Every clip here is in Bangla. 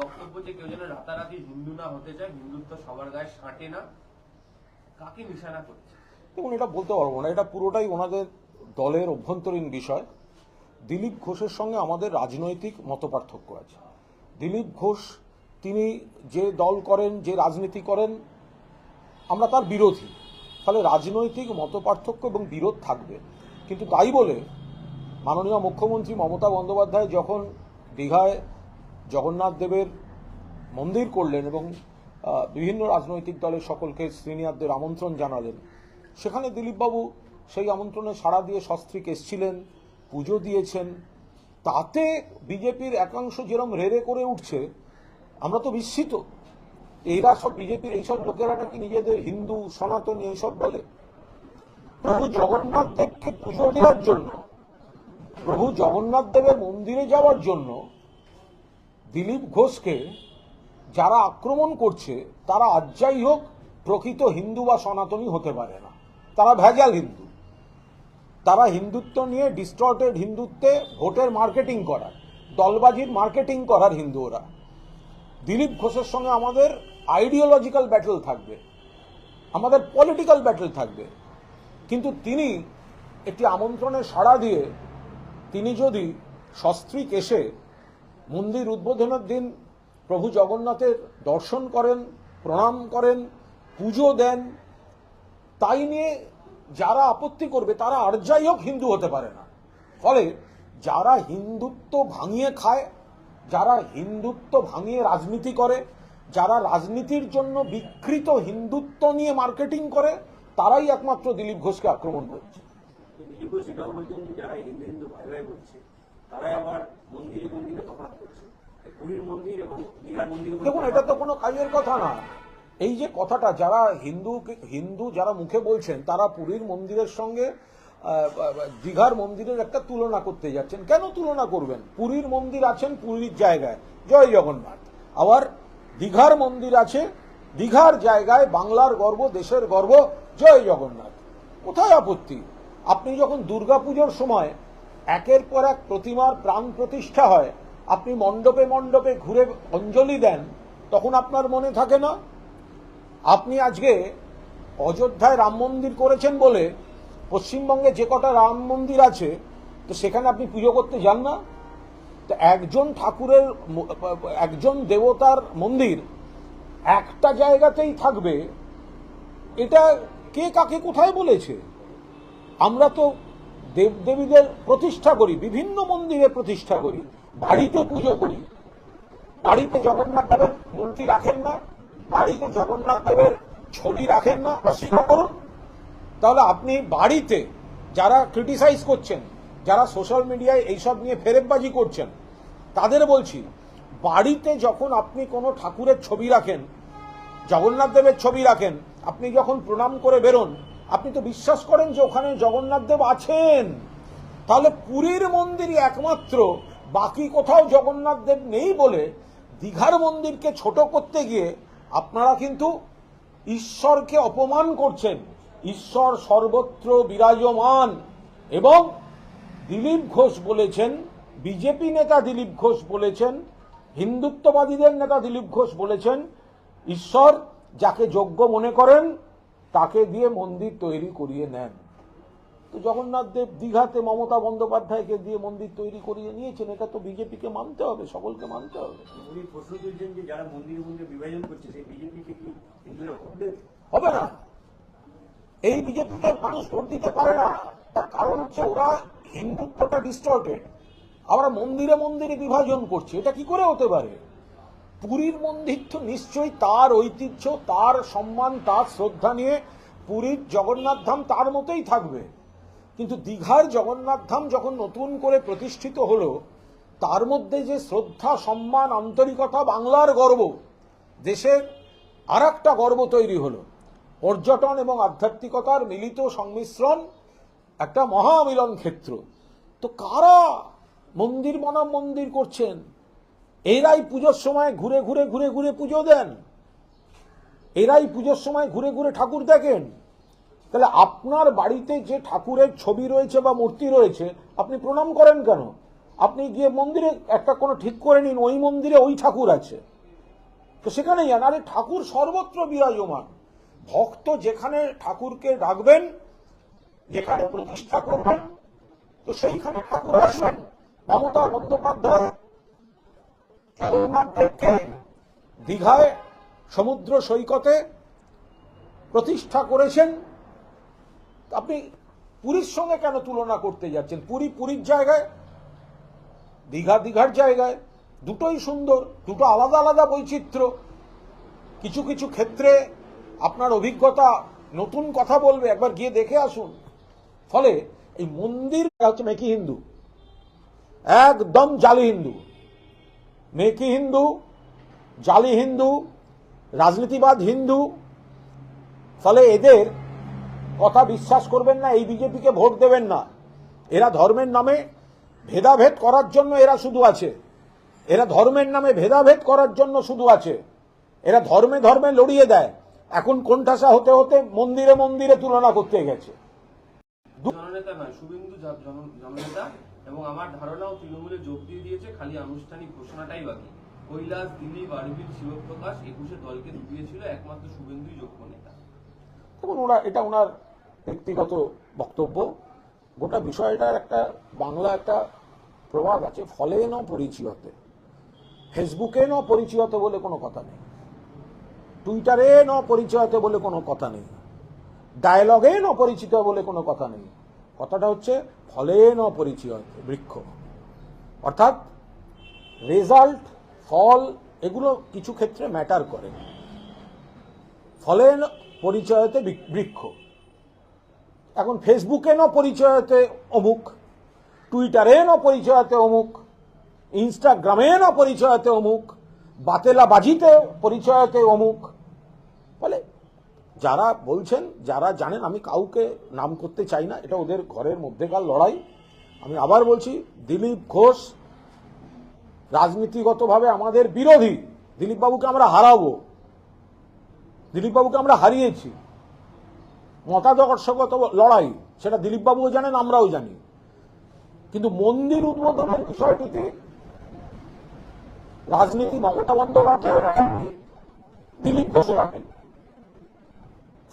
বক্তব্য যে কেউ যেন রাতারাতি হিন্দু না হতে চায়, হিন্দুত্ব সবার গায়ে সাঁটে না, কাকে নিশানা করছে? দেখুন, এটা বলতে পারব না, এটা পুরোটাই ওনাদের দলের অভ্যন্তরীণ বিষয়। দিলীপ ঘোষের সঙ্গে আমাদের রাজনৈতিক মতপার্থক্য আছে। দিলীপ ঘোষ, তিনি যে দল করেন, যে রাজনীতি করেন, আমরা তার বিরোধী। ফলে রাজনৈতিক মতপার্থক্য এবং বিরোধ থাকবে। কিন্তু তাই বলে মাননীয় মুখ্যমন্ত্রী মমতা বন্দ্যোপাধ্যায় যখন দীঘায় জগন্নাথ দেবের মন্দির করলেন এবং বিভিন্ন রাজনৈতিক দলের সকলকে সিনিয়রদের আমন্ত্রণ জানালেন। সেখানে দিলীপবাবু সেই আমন্ত্রণে সাড়া দিয়ে সস্ত্রীক এসছিলেন, পুজো দিয়েছেন। তাতে বিজেপির একাংশ যেরকম রেড়ে করে উঠছে, আমরা তো বিস্মিত। এরা সব বিজেপির এইসব লোকেরা নাকি নিজেদের হিন্দু, সনাতনী এইসব বলে। প্রভু জগন্নাথ দেবকে পুজো দেওয়ার জন্য, প্রভু জগন্নাথ দেবের মন্দিরে যাওয়ার জন্য দিলীপ ঘোষকে যারা আক্রমণ করছে, তারা আজ যাই হোক প্রকৃত হিন্দু বা সনাতনী হতে পারে না। তারা ভেজাল হিন্দু। তারা হিন্দুত্ব নিয়ে ডিস্টর্টেড হিন্দুত্বে ভোটের মার্কেটিং করার, দলবাজির মার্কেটিং করার হিন্দু ওরা। দিলীপ ঘোষের সঙ্গে আমাদের আইডিওলজিক্যাল ব্যাটল থাকবে, আমাদের পলিটিক্যাল ব্যাটল থাকবে। কিন্তু তিনি একটি আমন্ত্রণে সাড়া দিয়ে, তিনি যদি সস্ত্রীক এসে মন্দির উদ্বোধনের দিন প্রভু জগন্নাথের দর্শন করেন, প্রণাম করেন, পুজো দেন। তাই নিয়ে যারা আপত্তি করবে, তারা আর যাই হোক হিন্দু হতে পারে না। ফলে যারা হিন্দুত্ব ভাঙিয়ে খায়, যারা হিন্দুত্ব ভাঙিয়ে রাজনীতি করে, যারা রাজনীতির জন্য বিকৃত হিন্দুত্ব নিয়ে মার্কেটিং করে, তারাই একমাত্র দিলীপ ঘোষকে আক্রমণ করছে। তারাই আবার মন্দিরে মন্দিরে তফাৎ করছে। পুরীর মন্দির এবং দীঘার মন্দির দেখুন, এটা তো কোনো কাজের কথা না। এই যে কথাটা, যারা হিন্দু হিন্দু যারা মুখে বলছেন, তারা পুরীর মন্দিরের সঙ্গে দীঘার মন্দিরের একটা তুলনা করতে যাচ্ছেন। কেন তুলনা করবেন? পুরীর মন্দির আছেন পুরীর জায়গায়। জয় জগন্নাথ। আবার দীঘার মন্দির আছে, দীঘার জায়গায় বাংলার গর্ব, দেশের গর্ব, জয় জগন্নাথ। কোথায় আপত্তি? আপনি যখন দুর্গাপুজোর সময় একের পর এক প্রতিমার প্রাণ প্রতিষ্ঠা হয়। আপনি মণ্ডপে মণ্ডপে ঘুরে অঞ্জলি দেন, তখন আপনার মনে থাকে না? আপনি আজকে অযোধ্যায় রাম মন্দির করেছেন বলে পশ্চিমবঙ্গে যে কটা রাম মন্দির আছে, তো সেখানে আপনি পুজো করতে যান না? তো একজন ঠাকুরের একজন দেবতার মন্দির একটা জায়গাতেই থাকবে, এটা কে কাকে কোথায় বলেছে? আমরা তো দেবদেবীদের প্রতিষ্ঠা করি, বিভিন্ন মন্দিরে প্রতিষ্ঠা করি, বাড়িতে পুজো করি। বাড়িতে জগন্নাথ দেবের মূর্তি রাখেন না, বাড়িতে জগন্নাথ দেবের ছবি রাখেন না অস্বীকার করুন। তাহলে আপনি বাড়িতে যারা ক্রিটিসাইজ করছেন, যারা সোশ্যাল মিডিয়ায় এইসব নিয়ে ফেরেববাজি করছেন, তাদের বলছি, বাড়িতে যখন আপনি কোনো ঠাকুরের ছবি রাখেন, জগন্নাথ দেবের ছবি রাখেন, আপনি যখন প্রণাম করে বেরোন আপনি তো বিশ্বাস করেন যে ওখানে জগন্নাথ দেব আছেন। তাহলে পুরীর মন্দিরই একমাত্র, বাকি কোথাও জগন্নাথ দেব নেই বলে দীঘার মন্দিরকে ছোট করতে গিয়ে আপনারা কিন্তু ঈশ্বরকে অপমান করছেন। ঈশ্বর সর্বত্র বিরাজমান এবং দিলীপ ঘোষ বলেছেন, বিজেপি নেতা দিলীপ ঘোষ বলেছেন, হিন্দুত্ববাদীদের নেতা দিলীপ ঘোষ বলেছেন, ঈশ্বর যাকে যোগ্য মনে করেন তাকে দিয়ে মন্দির তৈরি করিয়ে নেন। তো জগন্নাথ দেব দীঘাতে মমতা বন্দ্যোপাধ্যায়কে দিয়ে মন্দির তৈরি করিয়ে নিয়েছেন। এটা তো বিজেপিকে মানতে হবে সকলকে মানতে হবে। প্রশ্ন তুলছেন যে যারা মন্দিরে মন্দিরে বিভাজন করছে সেই বিজেপিকে কি হিন্দুরা ভোট দেবে? হবে না। এই বিজেপিকে মানুষ ভোট দিতে পারে না। তার কারণ হচ্ছে ওরা হিন্দুত্বটা ডিস্টর্টেড আমরা মন্দিরে মন্দিরে বিভাজন করছে। এটা কি করে হতে পারে? পুরীর মন্দির তো নিশ্চয়ই তার ঐতিহ্য, তার সম্মান, তার শ্রদ্ধা নিয়ে পুরীর জগন্নাথ ধাম তার মতোই থাকবে। কিন্তু দীঘার জগন্নাথ ধাম যখন নতুন করে প্রতিষ্ঠিত হলো, তার মধ্যে যে শ্রদ্ধা, সম্মান, আন্তরিকতা বাংলার গর্ব, দেশের আর একটা গর্ব তৈরি হলো। পর্যটন এবং আধ্যাত্মিকতার মিলিত সংমিশ্রণ একটা মহামিলন ক্ষেত্র। তো কারা মন্দির বনাম মন্দির করছেন? এরাই পুজোর সময় ঘুরে ঘুরে ঘুরে ঘুরে পুজো দেন। এরাই পুজোর সময় ঘুরে ঘুরে ঠাকুর দেখেন। তাহলে আপনার বাড়িতে যে ঠাকুরের ছবি রয়েছে বা মূর্তি রয়েছে, আপনি প্রণাম করেন কেন? আপনি গিয়ে মন্দিরে একটা কোনো ঠিক করে নিন, ওই মন্দিরে ওই ঠাকুর আছে। তো সেখানেই যান আরে ঠাকুর সর্বত্র বিরাজমান। ভক্ত যেখানে ঠাকুরকে ডাকবেন, যেখানে প্রতিষ্ঠা করবেন, তো সেইখানে ঠাকুর আসবেন। মমতা বন্দ্যোপাধ্যায় দীঘায় সমুদ্র সৈকতে প্রতিষ্ঠা করেছেন। আপনি পুরীর সঙ্গে কেন তুলনা করতে যাচ্ছেন? পুরী পুরীর জায়গায়, দীঘা দীঘার জায়গায় দুটোই সুন্দর, দুটো আলাদা আলাদা বৈচিত্র্য। কিছু কিছু ক্ষেত্রে আপনার অভিজ্ঞতা নতুন কথা বলবে, একবার গিয়ে দেখে আসুন। ফলে এই মন্দির হচ্ছে মেকি হিন্দু? একদম জালি হিন্দু। মেকি হিন্দু, জালি হিন্দু, রাজনীতিবাদ হিন্দু, ফলে এদের কথা বিশ্বাস করবেন না, এই বিজেপিকে ভোট দেবেন না। এরা ধর্মের নামে ভেদাভেদ করার জন্য এরা শুধু আছে। এরা ধর্মের নামে ভেদাভেদ করার জন্য শুধু আছে। এরা ধর্মে ধর্মে লড়িয়ে দেয়। এখন কোনঠাসা হতে হতে মন্দিরে মন্দিরে তুলনা করতে গেছে। জননেতা শুভেন্দু জন- জন- জননেতা এবং আমার ধারণাও তৃণমূলে যোগ দিয়ে দিয়েছে, খালি আনুষ্ঠানিক ঘোষণাটাই বাকি। কৈলাস দিলীপ আরবিন্দ শিবপ্রকাশ একুশে দলকে ডুবিয়েছিল একমাত্র শুভেন্দুই যোগ্য নেতা। দেখুন ওরা এটা ওনার ব্যক্তিগত বক্তব্য। গোটা বিষয়টার একটা বাংলা একটা প্রভাব আছে, ফলে ন পরিচয়তে। ফেসবুকে ন পরিচয়তে বলে কোনো কথা নেই। টুইটারে ন পরিচয়তে বলে কোনো কথা নেই। ডায়লগে ন পরিচিত বলে কোনো কথা নেই। কথাটা হচ্ছে ফলে ন পরিচয়তে বৃক্ষ। অর্থাৎ রেজাল্ট ফল, এগুলো কিছু ক্ষেত্রে ম্যাটার করে। ফলে ন পরিচয়তে বৃক্ষ। এখন ফেসবুকে ন পরিচয়তে অমুক টুইটারে ন পরিচয়তে অমুক ইনস্টাগ্রামে ন পরিচয়তে অমুক বাতেলা বাজিতে পরিচয়তে অমুক যারা বলছেন, যারা জানেন, আমি কাউকে নাম করতে চাই না, এটা ওদের ঘরের মধ্যেকার লড়াই। আমি আবার বলছি, দিলীপ ঘোষ রাজনীতিগতভাবে আমাদের বিরোধী। দিলীপ বাবুকে আমরা হারাবো। দিলীপ বাবুকে আমরা হারিয়েছি। মতাদর্শগত লড়াই, সেটা দিলীপ বাবুও জানেন, আমরাও জানি। কিন্তু মন্দির উদ্বোধনের বিষয়টিতে রাজনীতি মমতা বন্দ্যোপাধ্যায় দিলীপ ঘোষ রাখেন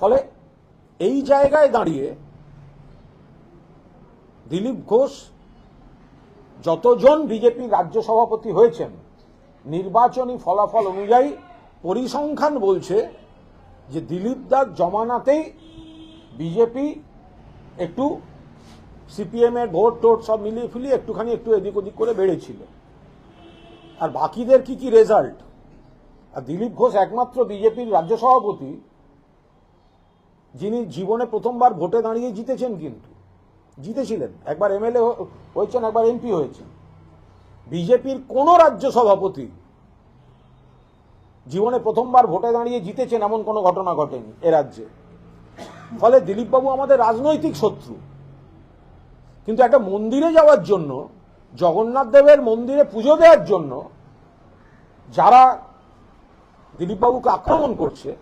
ফলে এই জায়গায় দাঁড়িয়ে দিলীপ ঘোষ যতজন বিজেপি রাজ্য সভাপতি হয়েছেন, নির্বাচনী ফলাফল অনুযায়ী পরিসংখ্যান বলছে যে দিলীপ দার জমানাতেই বিজেপি একটু সিপিএম এর ভোট টোট সব মিলিয়ে ফিলিয়ে একটুখানি একটু এদিক ওদিক করে বেড়েছিল। আর বাকিদের কি কি রেজাল্ট আর দিলীপ ঘোষ একমাত্র বিজেপির রাজ্য সভাপতি যিনি জীবনে প্রথমবার ভোটে দাঁড়িয়ে জিতেছেন কিন্তু। জিতেছিলেন। একবার এমএলএ হয়েছেন, একবার এমপি হয়েছেন। বিজেপির কোন রাজ্য সভাপতি জীবনে প্রথমবার ভোটে দাঁড়িয়ে জিতেছেন এমন কোনো ঘটনা ঘটেনি এ রাজ্যে। ফলে দিলীপবাবু আমাদের রাজনৈতিক শত্রু। কিন্তু একটা মন্দিরে যাওয়ার জন্য, জগন্নাথ দেবের মন্দিরে পুজো দেওয়ার জন্য, যারা দিলীপবাবুকে আক্রমণ করছে,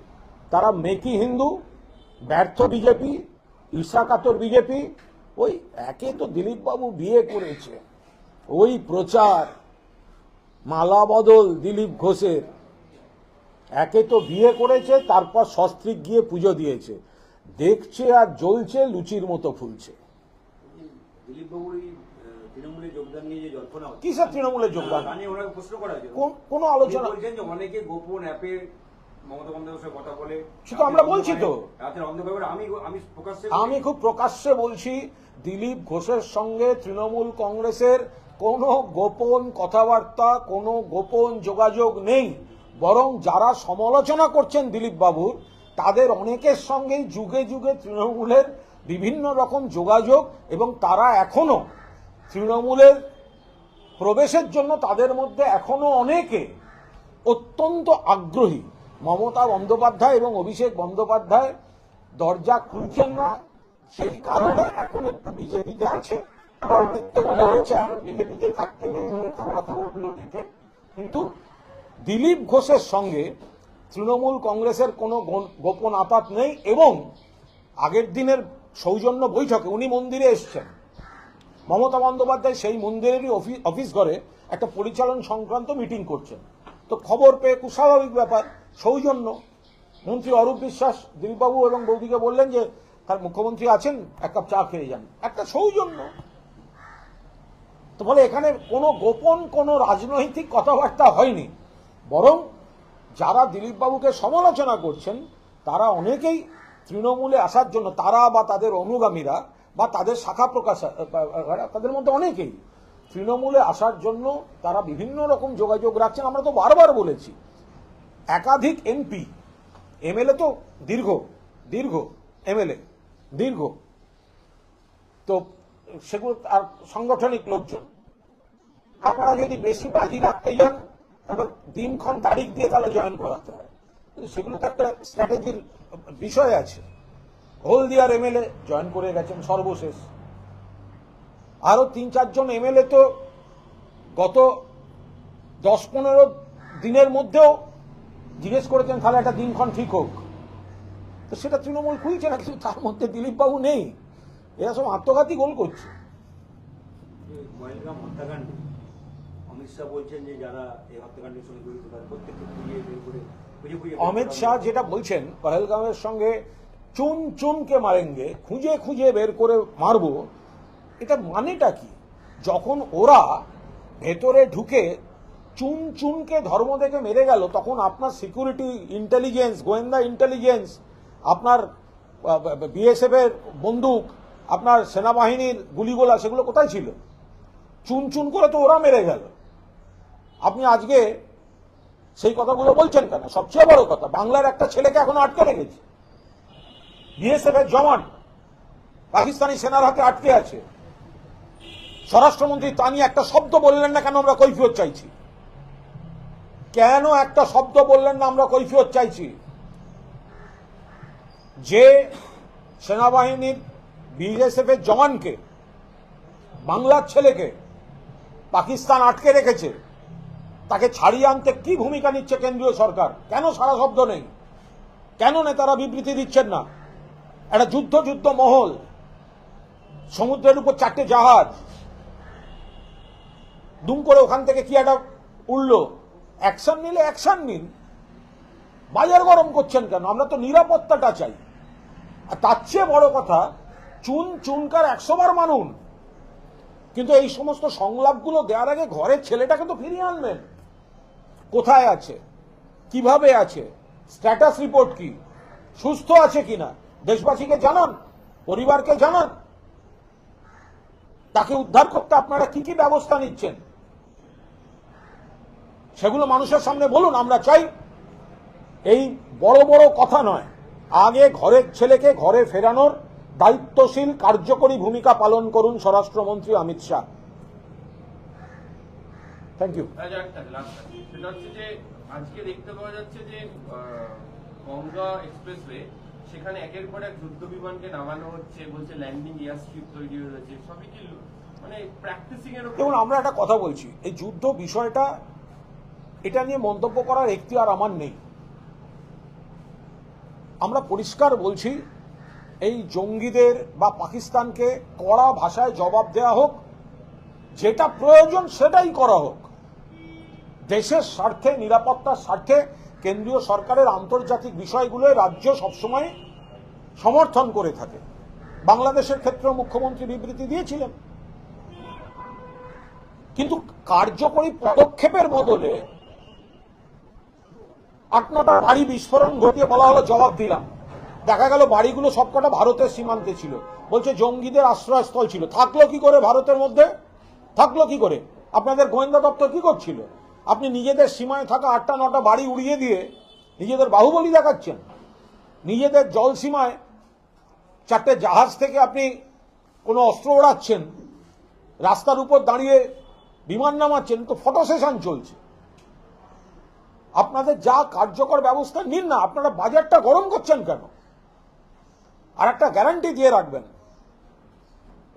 তারা মেকি হিন্দু ব্যর্থ বিজেপি ঈর্ষাকাতর বিজেপি ওই একে তো দিলীপবাবু বিয়ে করেছে। ওই প্রচার মালা বদল দিলীপ ঘোষের। একে তো বিয়ে করেছে তারপর সস্ত্রীক গিয়ে পুজো দিয়েছে। দেখছে আর জ্বলছে লুচির মতো ফুলছে। এই যোগদান কিসের তৃণমূলে কোন- কোনো আলোচনা অনেকে গোপন অ্যাপে মমতা বন্দ্যোপাধ্যায়ের কথা বলে সেটা আমরা বলছি তো। রাতের অন্ধকারে আমি আমি প্রকাশ্যে আমি খুব প্রকাশ্যে বলছি দিলীপ ঘোষের সঙ্গে তৃণমূল কংগ্রেসের কোনো গোপন কথাবার্তা কোনো গোপন যোগাযোগ নেই। বরং যারা সমালোচনা করছেন দিলীপ বাবুর তাদের অনেকের সঙ্গেই যুগে যুগে তৃণমূলের বিভিন্ন রকম যোগাযোগ এবং তারা এখনও তৃণমূলের প্রবেশের জন্য তাদের মধ্যে এখনও অনেকে অত্যন্ত আগ্রহী। মমতা বন্দ্যোপাধ্যায় এবং অভিষেক বন্দ্যোপাধ্যায় দরজা খুলছেন না। সেই কারণে এখন একটু বিজেপিতে আছে। কিন্তু দিলীপ ঘোষের সঙ্গে তৃণমূল কংগ্রেসের কোনো গোপন আপাত নেই এবং আগের দিনের সৌজন্য বৈঠকে উনি মন্দিরে এসছেন। মমতা বন্দ্যোপাধ্যায় সেই মন্দিরেরই অফি- অফিস ঘরে একটা পরিচালন সংক্রান্ত মিটিং করছেন। তো খবর পেয়ে খুব স্বাভাবিক ব্যাপার। সৌজন্য। মন্ত্রী অরূপ বিশ্বাস দিলীপবাবু এবং বৌদিকে বললেন যে, তার মুখ্যমন্ত্রী আছেন, এক কাপ চা খেয়ে যান। একটা সৌজন্য। তো ফলে এখানে কোনো গোপন, কোনো রাজনৈতিক কথাবার্তা হয়নি। বরং যারা দিলীপবাবুকে সমালোচনা করছেন, তারা অনেকেই তৃণমূলে আসার জন্য, তারা বা তাদের অনুগামীরা বা তাদের শাখা প্রকাশ তাদের মধ্যে অনেকেই তৃণমূলে আসার জন্য তারা বিভিন্ন রকম যোগাযোগ রাখছেন। আমরা তো বারবার বলেছি একাধিক এমপি, এমএলএ তো দীর্ঘ দীর্ঘ, এমএলএ, দীর্ঘ। তো সেগুলো আর সাংগঠনিক লোকজন। আপনারা যদি বেশি বাজি রাখতে যান, তাহলে দিনক্ষণ তারিখ দিয়ে তাহলে জয়েন করাতে হয়। সেগুলো তো একটা স্ট্র্যাটেজির বিষয় আছে। হলদিয়ার এমএলএ জয়েন করে গেছেন সর্বশেষ। আরও তিন, চারজন এমএলএ তো গত দশ, পনেরো দিনের মধ্যেও জিজ্ঞেস করেছেন তাহলে একটা দিনক্ষণ ঠিক হোক। তো সেটা তৃণমূল খুলছে না কিন্তু তার মধ্যে দিলীপবাবু নেই। এরা সব আত্মঘাতী গোল করছে। অমিত শাহ বলছেন যে যারা এই হত্যাকাণ্ডের সঙ্গে জড়িত তাদের প্রত্যেককে খুঁজিয়ে বের করে অমিত শাহ যেটা বলছেন পহেলগামের সঙ্গে চুন চুনকে মারেঙ্গে খুঁজে খুঁজে বের করে মারবো। এটা মানেটা কি? যখন ওরা ভেতরে ঢুকে চুন চুনকে ধর্ম দেখে মেরে গেল, তখন আপনার সিকিউরিটি ইন্টেলিজেন্স গোয়েন্দা ইন্টেলিজেন্স আপনার বিএসএফ এর বন্দুক, আপনার সেনাবাহিনীর গুলিগোলা সেগুলো কোথায় ছিল? চুন চুন করে তো ওরা মেরে গেল। আপনি আজকে সেই কথাগুলো বলছেন কেন? সবচেয়ে বড় কথা, বাংলার একটা ছেলেকে এখনও আটকে রেখেছে। বিএসএফ এর জওয়ান, পাকিস্তানি সেনার হাতে আটকে আছে। স্বরাষ্ট্রমন্ত্রী তা নিয়ে একটা শব্দ বললেন না কেন আমরা কৈফিয়ত চাইছি? কেন একটা শব্দ বললেন না আমরা কৈফিয়ত চাইছি? যে সেনাবাহিনীর বিএসএফ এর জওয়ানকে, বাংলার ছেলেকে পাকিস্তান আটকে রেখেছে, তাকে ছাড়িয়ে আনতে কি ভূমিকা নিচ্ছে কেন্দ্রীয় সরকার? কেন সারা শব্দ নেই? কেন নেতারা বিবৃতি দিচ্ছেন না? একটা যুদ্ধ যুদ্ধ মহল, সমুদ্রের উপর চারটে জাহাজ, দুম করে ওখান থেকে কি একটা উঠল অ্যাকশন নিলে অ্যাকশন নিন। বাজার গরম করছেন কেন? আমরা তো নিরাপত্তাটা চাই। আর তার চেয়ে বড় কথা, চুন চুনকার একশো বার মানুন কিন্তু এই সমস্ত সংলাপগুলো দেওয়ার আগে ঘরের ছেলেটাকে তো ফিরিয়ে আনবেন। কোথায় আছে? কীভাবে আছে? স্ট্যাটাস রিপোর্ট কি? সুস্থ আছে কিনা? দেশবাসীকে জানান, পরিবারকে জানান। তাকে উদ্ধার করতে আপনারা কি কি ব্যবস্থা নিচ্ছেন? সেগুলো মানুষের সামনে বলুন আমরা চাই এই বড় বড় কথা নয়। আগে ঘরের ছেলেকে ঘরে ফেরানোর দায়িত্বশীল কার্যকরী ভূমিকা পালন করুন স্বরাষ্ট্রমন্ত্রী অমিত শাহ। থ্যাংক ইউ আচ্ছা, যে আজকে দেখতে পাওয়া যাচ্ছে যে গঙ্গা এক্সপ্রেসওয়ে সেখানে একের পর এক যুদ্ধ বিমানকে নামানো হচ্ছে বলছে ল্যান্ডিং এয়ার স্ট্রিপ তৈরি হয়ে রয়েছে সবই কি মানে প্র্যাকটিসিং এর দেখুন আমরা একটা কথা বলছি। এই যুদ্ধ বিষয়টা এটা নিয়ে মন্তব্য করার এখতিয়ার আমার নেই। আমরা পরিষ্কার বলছি, এই জঙ্গিদের বা পাকিস্তানকে কড়া ভাষায় জবাব দেওয়া হোক, যেটা প্রয়োজন সেটাই করা হোক। দেশের স্বার্থে, নিরাপত্তার স্বার্থে কেন্দ্রীয় সরকারের আন্তর্জাতিক বিষয়গুলোয় রাজ্য সবসময় সমর্থন করে থাকে। বাংলাদেশের ক্ষেত্রেও মুখ্যমন্ত্রী বিবৃতি দিয়েছিলেন। কিন্তু কার্যকরী পদক্ষেপের বদলে আট নটা বাড়ি বিস্ফোরণ ঘটিয়ে বলা হলো জবাব দিলাম। দেখা গেল বাড়িগুলো সবকটা ভারতের সীমান্তে ছিল। বলছে জঙ্গিদের আশ্রয়স্থল ছিল। থাকল কি করে ভারতের মধ্যে? থাকল কি করে? আপনাদের গোয়েন্দা দপ্তর কি করছিল? আপনি নিজেদের সীমায় থাকা আটটা, নটা বাড়ি উড়িয়ে দিয়ে নিজেদের বাহুবলী দেখাচ্ছেন। নিজেদের জল সীমায় চারটে জাহাজ থেকে আপনি কোনো অস্ত্র ওড়াচ্ছেন। রাস্তার উপর দাঁড়িয়ে বিমান নামাচ্ছেন। তো ফটো সেশন চলছে। আপনাদের যা কার্যকর ব্যবস্থা নিন না, আপনারা বাজারটা গরম করছেন কেন? আর একটা গ্যারান্টি দিয়ে রাখবেন,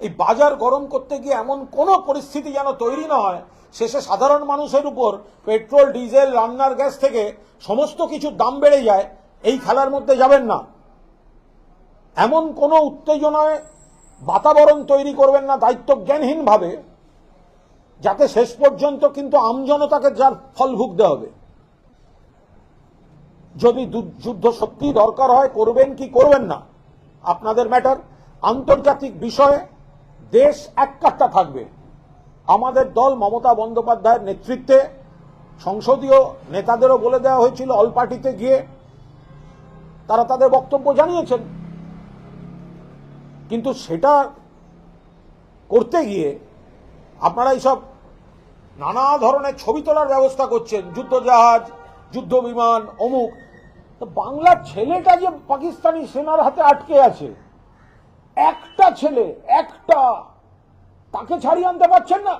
এই বাজার গরম করতে গিয়ে এমন কোনো পরিস্থিতি যেন তৈরি না হয়, শেষে সাধারণ মানুষের উপর পেট্রোল, ডিজেল, রান্নার গ্যাস থেকে সমস্ত কিছুর দাম বেড়ে যায়, এই খেলার মধ্যে যাবেন না। এমন কোনো উত্তেজনায় বাতাবরণ তৈরি করবেন না দায়িত্ব জ্ঞানহীন ভাবে যাতে শেষ পর্যন্ত কিন্তু আমজনতাকে যার ফল ভুগতে হবে। যদি যুদ্ধ সত্যি দরকার হয়, করবেন কি করবেন না? আপনাদের ম্যাটার আন্তর্জাতিক বিষয়ে দেশ এক কাট্টা থাকবে। আমাদের দল মমতা বন্দ্যোপাধ্যায়ের নেতৃত্বে সংসদীয় নেতাদেরও বলে দেওয়া হয়েছিল, অল পার্টিতে গিয়ে। তারা তাদের বক্তব্য জানিয়েছেন। কিন্তু সেটা করতে গিয়ে আপনারা এইসব নানা ধরনের ছবি তোলার ব্যবস্থা করছেন। যুদ্ধজাহাজ যুদ্ধ বিমান অমুক। তো বাংলার ছেলেটা যে পাকিস্তানি সেনার হাতে আটকে আছে একটা ছেলে একটা তাকে ছাড়িয়ে আনতে পারছেন না?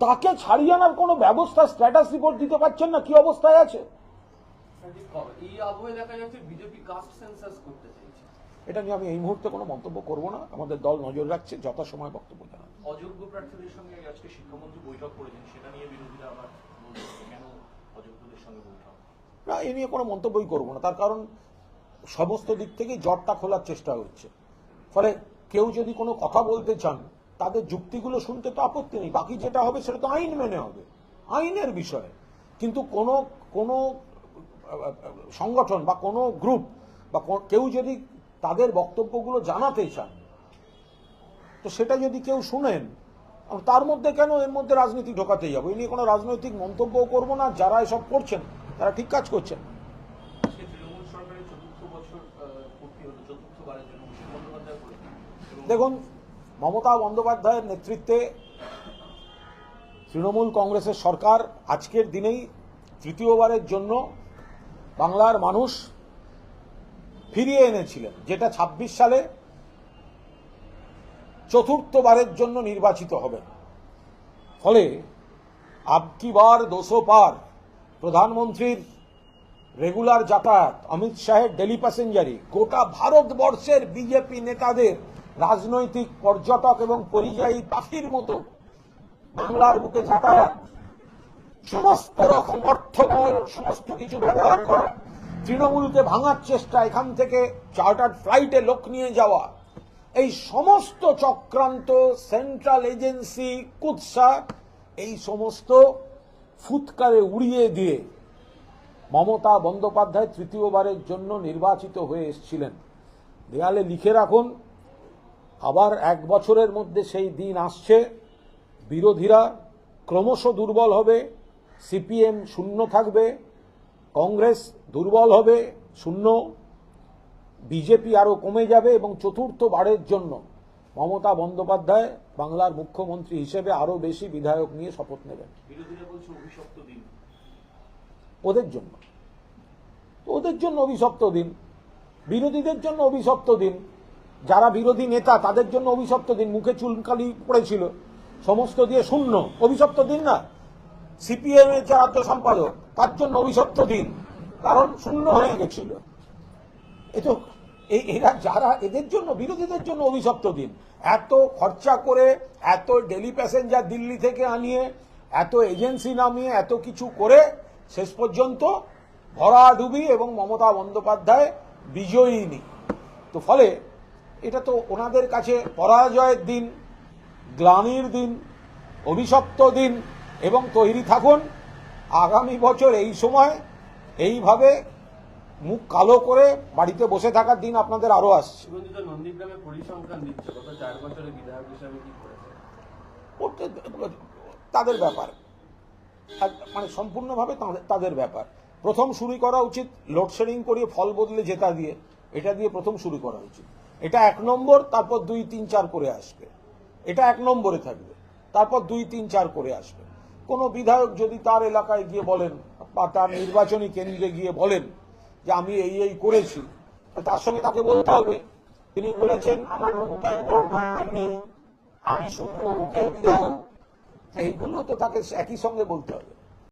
তাকে ছাড়িয়ে আনার কোনো ব্যবস্থা স্ট্যাটাস রিপোর্ট দিতে পারছেন না? কি অবস্থায় আছে? এই আবহে দেখা যাচ্ছে বিজেপি কাস্ট সেন্সাস করতে চাইছে। এটা নিয়ে আমি এই মুহূর্তে কোনো মন্তব্য করব না। আমাদের দল নজর রাখছে যথাসময় বক্তব্য জানাবে। অযোগ্য প্রার্থীদের সঙ্গে আজকে শিক্ষামন্ত্রী বৈঠক করেছেন সেটা নিয়ে বিরোধীরা আবার কেন না, এ নিয়ে কোনো মন্তব্যই করব না। তার কারণ সমস্ত দিক থেকেই জটটা খোলার চেষ্টা হচ্ছে। ফলে কেউ যদি কোনো কথা বলতে চান, তাদের যুক্তিগুলো শুনতে তো আপত্তি নেই। বাকি যেটা হবে, সেটা তো আইন মেনে হবে। আইনের বিষয়। কিন্তু কোনো কোনো, সংগঠন বা কোনো গ্রুপ বা কেউ যদি তাদের বক্তব্যগুলো জানাতে চান, তো সেটা যদি কেউ শুনেন তার মধ্যে কেন এর মধ্যে রাজনীতি ঢোকাতে যাব এই নিয়ে কোনো রাজনৈতিক মন্তব্যও করব না যারা এসব করছেন তারা ঠিক কাজ করছেন। দেখুন মমতা বন্দ্যোপাধ্যায়ের নেতৃত্বে তৃণমূল কংগ্রেসের সরকার আজকের দিনেই তৃতীয়বারের জন্য বাংলার মানুষ ফিরিয়ে এনেছিলেন যেটা ২৬ সালে চতুর্থবারের জন্য নির্বাচিত হবেন ফলে আবকি বার দোষো পার প্রধানমন্ত্রীর রেগুলার যাতায়াত, অমিত শাহের ডেলি প্যাসেঞ্জারি, গোটা ভারতবর্ষের বিজেপি নেতাদের রাজনৈতিক, পর্যটক এবং পরিযায়ী পাখির মতো বাংলার বুকে যাতায়াত। সমস্ত রকম অর্থবল সমস্ত কিছু ব্যবহার করা। তৃণমূলকে ভাঙার চেষ্টা, এখান থেকে চার্টার্ড ফ্লাইটে লোক নিয়ে যাওয়া। এই সমস্ত চক্রান্ত সেন্ট্রাল এজেন্সি কুৎসা, এই সমস্ত ফুৎকারে উড়িয়ে দিয়ে মমতা বন্দ্যোপাধ্যায় তৃতীয়বারের জন্য নির্বাচিত হয়ে এসেছিলেন। দেয়ালে লিখে রাখুন, আবার এক বছরের মধ্যে সেই দিন আসছে। বিরোধীরা ক্রমশ দুর্বল হবে, সিপিএম শূন্য থাকবে, কংগ্রেস দুর্বল হবে, শূন্য বিজেপি আরও কমে যাবে এবং চতুর্থবারের জন্য মমতা বন্দ্যোপাধ্যায় বাংলার মুখ্যমন্ত্রী হিসেবে আরও বেশি বিধায়ক নিয়ে শপথ নেবেন। ওদের জন্য। তো ওদের জন্য অভিশপ্ত দিন। বিরোধীদের জন্য অভিশপ্ত দিন। যারা বিরোধী নেতা তাদের জন্য অভিশপ্ত দিন। মুখে চুলকালি পড়েছিল। সমস্ত দিয়ে শূন্য। অভিশপ্ত দিন না? সিপিএম এর যে রাজ্য সম্পাদক তার জন্য অভিশপ্ত দিন। কারণ শূন্য হয়ে গেছিল। এ তো এই- এরা যারা এদের জন্য, বিরোধীদের জন্য অভিশপ্ত দিন। এত খরচা করে, এত ডেলি প্যাসেঞ্জার দিল্লি থেকে আনিয়ে, এত এজেন্সি নামিয়ে, এত কিছু করে, শেষ পর্যন্ত ভরাডুবি এবং মমতা বন্দ্যোপাধ্যায় বিজয়িনী। তো ফলে এটা তো ওনাদের কাছে পরাজয়ের দিন, গ্লানির দিন, অভিশপ্ত দিন, এবং তৈরি থাকুন, আগামী বছর এই সময় এইভাবে মুখ কালো করে বাড়িতে বসে থাকার দিন আপনাদের আরও আসছে। তাদের ব্যাপার। মানে সম্পূর্ণভাবে তাদের- তাদের ব্যাপার। প্রথম শুরু করা উচিত লোডশেডিং করিয়ে ফল বদলে জেতা দিয়ে এটা দিয়ে প্রথম শুরু করা উচিত। এটা এক নম্বর তারপর দুই তিন চার করে আসবে। এটা এক নম্বরে থাকবে তারপর দুই তিন চার করে আসবে। কোনো বিধায়ক যদি তার এলাকায় গিয়ে বলেন বা তার নির্বাচনী কেন্দ্রে গিয়ে বলেন যে আমি এই এই করেছি। তার সঙ্গে তাকে বলতে হবে। তিনি বলেছেন, আমার আমি এইগুলো তো তাকে একই সঙ্গে বলতে হবে।